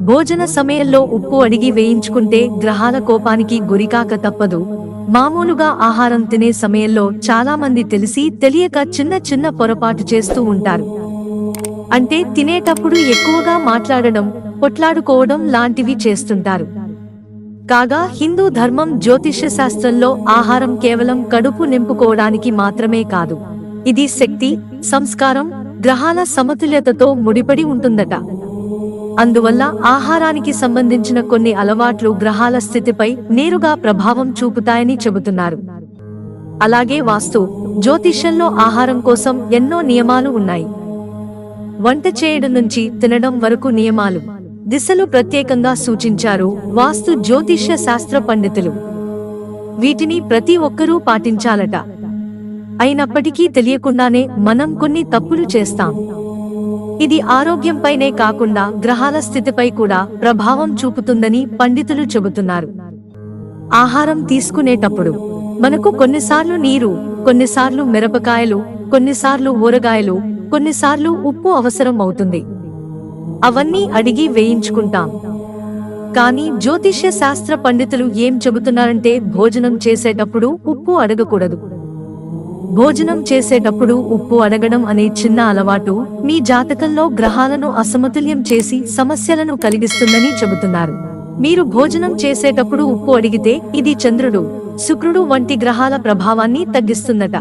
భోజన సమయంలో ఉప్పు అడిగి వేయించుకుంటే గ్రహాల కోపానికి గురికాక తప్పదు. మామూలుగా ఆహారం తినే సమయంలో చాలా మంది తెలిసి తెలియక చిన్న చిన్న పొరపాటు చేస్తూ ఉంటారు. అంటే తినేటప్పుడు ఎక్కువగా మాట్లాడడం పొట్లాడుకోవడం లాంటివి చేస్తుంటారు. కాగా హిందూ ధర్మం జ్యోతిష్య శాస్త్రంలో ఆహారం కేవలం కడుపు నింపుకోవడానికి మాత్రమే కాదు. ఇది శక్తి సంస్కారం గ్రహాల సమతుల్యతతో ముడిపడి ఉంటుందట. అందువల్ల ఆహారానికి సంబంధించిన కొన్ని అలవాట్లు గ్రహాల స్థితిపై నేరుగా ప్రభావం చూపుతాయని చెబుతున్నారు. అలాగే వాస్తు జ్యోతిష్యంలో ఆహారం కోసం ఎన్నో నియమాలు ఉన్నాయి. వంట చేయడం నుంచి తినడం వరకు నియమాలు. దిశలు ప్రత్యేకంగా సూచించారు వాస్తు జ్యోతిష్య శాస్త్ర పండితులు. వీటిని ప్రతి ఒక్కరూ పాటించాలట. అయినప్పటికీ తెలియకుండానే మనం కొన్ని తప్పులు చేస్తాం. ఇది ఆరోగ్యంపైనే కాకుండా గ్రహాల స్థితిపై కూడా ప్రభావం చూపుతుందని పండితులు చెబుతున్నారు. ఆహారం తీసుకునేటప్పుడు మనకు కొన్నిసార్లు నీరు కొన్నిసార్లు మిరపకాయలు కొన్నిసార్లు ఊరగాయలు కొన్నిసార్లు ఉప్పు అవసరం అవుతుంది. అవన్నీ అడిగి వేయించుకుంటాం. కానీ జ్యోతిష్య శాస్త్ర పండితులు ఏం చెబుతున్నారంటే భోజనం చేసేటప్పుడు ఉప్పు అడగకూడదు. భోజనం చేసేటప్పుడు ఉప్పు అడగడం అనే చిన్న అలవాటు మీ జాతకంలో గ్రహాలను అసమతుల్యం చేసి సమస్యలను కలిగిస్తుందని చెబుతున్నారు. మీరు భోజనం చేసేటప్పుడు ఉప్పు అడిగితే ఇది చంద్రుడు శుక్రుడు వంటి గ్రహాల ప్రభావాన్ని తగ్గిస్తుందట.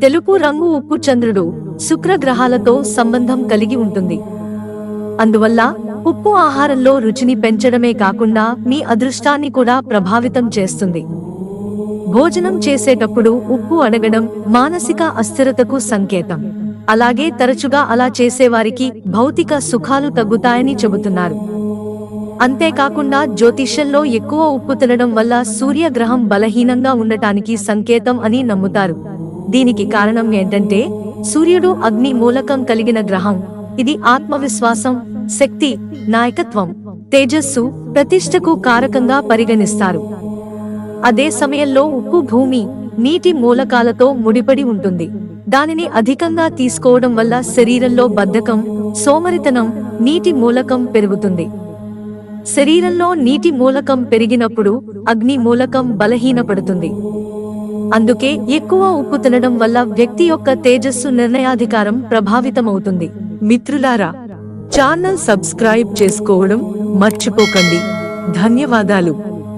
తెలుపు రంగు ఉప్పు చంద్రుడు శుక్ర గ్రహాలతో సంబంధం కలిగి ఉంటుంది. అందువల్ల ఉప్పు ఆహారంలో రుచిని పెంచడమే కాకుండా మీ అదృష్టాన్ని కూడా ప్రభావితం చేస్తుంది. భోజనం చేసేటప్పుడు ఉప్పు అడగడం మానసిక అస్థిరతకు సంకేతం. అలాగే తరచుగా అలా చేసేవారికి భౌతిక సుఖాలు తగ్గుతాయని చెబుతున్నారు. అంతేకాకుండా జ్యోతిష్యంలో ఎక్కువ ఉప్పు తినడం వల్ల సూర్యగ్రహం బలహీనంగా ఉండటానికి సంకేతం అని నమ్ముతారు. దీనికి కారణం ఏంటంటే సూర్యుడు అగ్ని మూలకం కలిగిన గ్రహం. ఇది ఆత్మవిశ్వాసం శక్తి నాయకత్వం తేజస్సు ప్రతిష్టకు కారకంగా పరిగణిస్తారు. అదే సమయంలో ఉప్పు భూమి నీటి మూలకాలతో ముడిపడి ఉంటుంది. దానిని అధికంగా తీసుకోవడం వల్ల శరీరంలో బద్ధకం సోమరితనం నీటి మూలకం పెరుగుతుంది. శరీరంలో నీటి మూలకం పెరిగినప్పుడు అగ్ని మూలకం బలహీనపడుతుంది. అందుకే ఎక్కువ ఉప్పు తినడం వల్ల వ్యక్తి యొక్క తేజస్సు నిర్ణయాధికారం ప్రభావితమవుతుంది. మిత్రులారా ఛానల్ సబ్స్క్రైబ్ చేసుకోవడం మర్చిపోకండి. ధన్యవాదాలు.